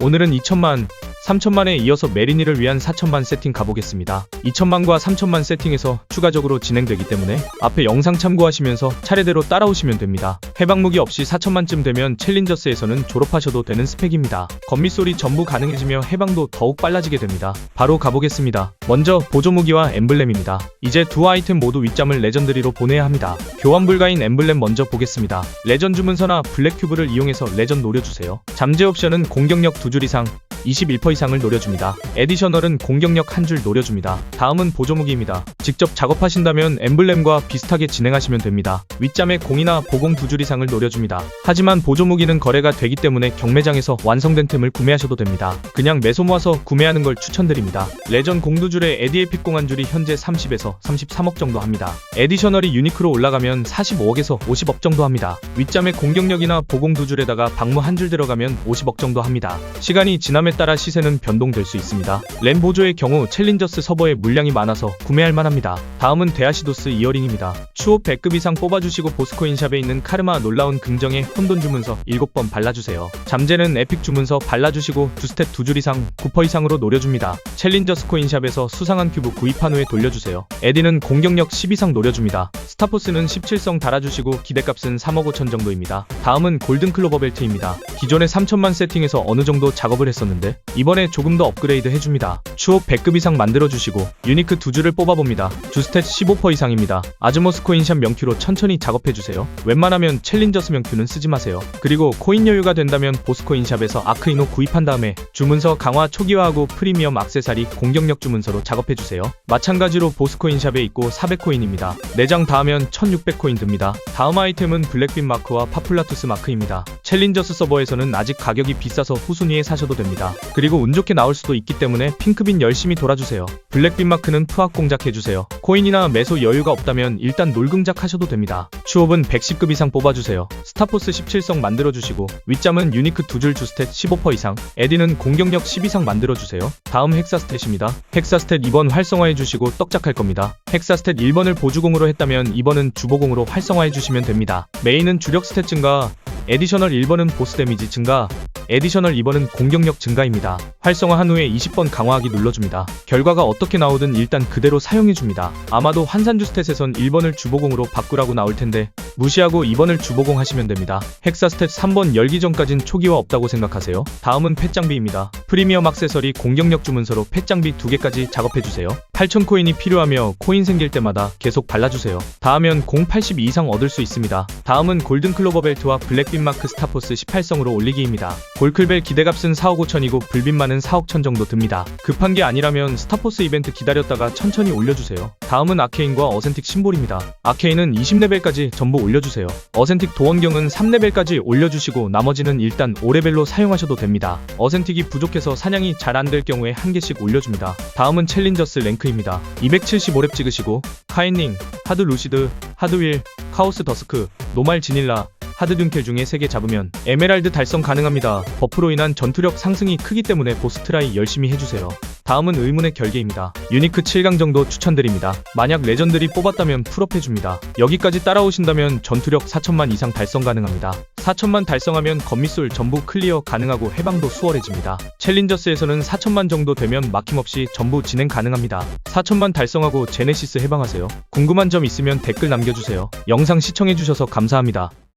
오늘은 2천만, 3천만에 이어서 메리니를 위한 4천만 세팅 가보겠습니다. 2천만과 3천만 세팅에서 추가적으로 진행되기 때문에 앞에 영상 참고하시면서 차례대로 따라오시면 됩니다. 해방 무기 없이 4천만쯤 되면 챌린저스에서는 졸업하셔도 되는 스펙입니다. 건미 소리 전부 가능해지며 해방도 더욱 빨라지게 됩니다. 바로 가보겠습니다. 먼저 보조무기와 엠블렘입니다. 이제 두 아이템 모두 윗잠을 레전드리로 보내야 합니다. 교환 불가인 엠블렘 먼저 보겠습니다. 레전 주문서나 블랙큐브를 이용해서 레전 노려주세요. 잠재 옵션은 공격력 두 줄 이상, 21% 이상을 노려줍니다. 에디셔널은 공격력 한 줄 노려줍니다. 다음은 보조무기입니다. 직접 작업하신다면 엠블렘과 비슷하게 진행하시면 됩니다. 윗잠에 공이나 보공 두 줄 이상을 노려줍니다. 하지만 보조무기는 거래가 되기 때문에 경매장에서 완성된 템을 구매하셔도 됩니다. 그냥 매소 모아서 구매하는 걸 추천드립니다. 레전 공두줄에 에디에픽 공한 줄이 현재 30에서 33억 정도 합니다. 에디셔널이 유니크로 올라가면 45억에서 50억 정도 합니다. 윗잠에 공격력이나 보공 두 줄에다가 방무 한 줄 들어가면 50억 정도 합니다. 시간이 지 남에 따라 시세는 변동될 수 있습니다. 램 보조의 경우 챌린저스 서버에 물량이 많아서 구매할 만합니다. 다음은 데아시도스 이어링입니다. 추호 100급 이상 뽑아주시고 보스코인샵에 있는 카르마 놀라운 긍정의 혼돈 주문서 7번 발라주세요. 잠재는 에픽 주문서 발라주시고 두 스탯 두줄 이상 9% 이상으로 노려줍니다. 챌린저 스 코인샵에서 수상한 큐브 구입한 후에 돌려주세요. 에디는 공격력 10 이상 노려줍니다. 스타포스는 17성 달아주시고 기대값은 3억 5천 정도입니다. 다음은 골든 클로버 벨트입니다. 기존에 3천만 세팅에서 어느 정도 작업을 했었는데 이번에 조금 더 업그레이드 해줍니다. 추억 100급 이상 만들어주시고 유니크 두 줄을 뽑아봅니다. 주 스탯 15% 이상입니다. 아즈모스 코인샵 명큐로 천천히 작업해주세요. 웬만하면 챌린저스 명큐는 쓰지 마세요. 그리고 코인 여유가 된다면 보스코인샵에서 아크이노 구입한 다음에 주문서 강화 초기화하고 프리미엄 악세사리 공격력 주문서로 작업해주세요. 마찬가지로 보스코인샵에 있고 400코인입니다. 내장 닿으면 1600코인 듭니다. 다음 아이템은 블랙빈 마크와 파플라투스 마크입니다. 챌린저스 서버에서는 아직 가격이 비싸서 후순위에 사셔도 됩니다. 그리고 운 좋게 나올 수도 있기 때문에 핑크빈 열심히 돌아주세요. 블랙빈 마크는 투합 공작해주세요. 코인이나 매소 여유가 없다면 일단 놀금작 하셔도 됩니다. 추업은 110급 이상 뽑아주세요. 스타포스 17성 만들어주시고 윗잠은 유니크 두 줄 주스탯 15% 이상 에디는 공격력 10 이상 만들어주세요. 다음 헥사스탯입니다. 헥사스탯 2번 활성화해주시고 떡작할 겁니다. 헥사스탯 1번을 보주공으로 했다면 2번은 주보공으로 활성화해주시면 됩니다. 메인은 주력 스탯 증가, 에디셔널 1번은 보스 데미지 증가, 에디셔널 2번은 공격력 증가입니다. 활성화한 후에 20번 강화하기 눌러줍니다. 결과가 어떻게 나오든 일단 그대로 사용해줍니다. 아마도 환산주 스탯에선 1번을 주보공으로 바꾸라고 나올 텐데 무시하고 2번을 주보공 하시면 됩니다. 헥사 스탯 3번 열기 전까진 초기화 없다고 생각하세요. 다음은 펫장비입니다. 프리미엄 액세서리 공격력 주문서로 펫장비 2개까지 작업해주세요. 8,000코인이 필요하며 코인 생길 때마다 계속 발라주세요. 다음은 082 이상 얻을 수 있습니다. 다음은 골든 클로버 벨트와 블랙빈 마크 스타포스 18성으로 올리기입니다. 골클벨 기대값은 4억 5천이고 불빈만은 4억 천 정도 듭니다. 급한 게 아니라면 스타포스 이벤트 기다렸다가 천천히 올려주세요. 다음은 아케인과 어센틱 심볼입니다. 아케인은 20레벨까지 전부 올려주세요. 어센틱 도원경은 3레벨까지 올려주시고 나머지는 일단 5레벨로 사용하셔도 됩니다. 어센틱이 부족해서 사냥이 잘 안 될 경우에 한 개씩 올려줍니다. 다음은 챌린저스 랭크입니다. 275렙 찍으시고 카인닝, 하드 루시드, 하드윌, 카오스 더스크, 노말 지닐라, 하드 둔켈 중에 3개 잡으면 에메랄드 달성 가능합니다. 버프로 인한 전투력 상승이 크기 때문에 보스 트라이 열심히 해주세요. 다음은 의문의 결계입니다. 유니크 7강 정도 추천드립니다. 만약 레전드리 뽑았다면 풀업 해줍니다. 여기까지 따라오신다면 전투력 4천만 이상 달성 가능합니다. 4천만 달성하면 건미솔 전부 클리어 가능하고 해방도 수월해집니다. 챌린저스에서는 4천만 정도 되면 막힘없이 전부 진행 가능합니다. 4천만 달성하고 제네시스 해방하세요. 궁금한 점 있으면 댓글 남겨주세요. 영상 시청해주셔서 감사합니다.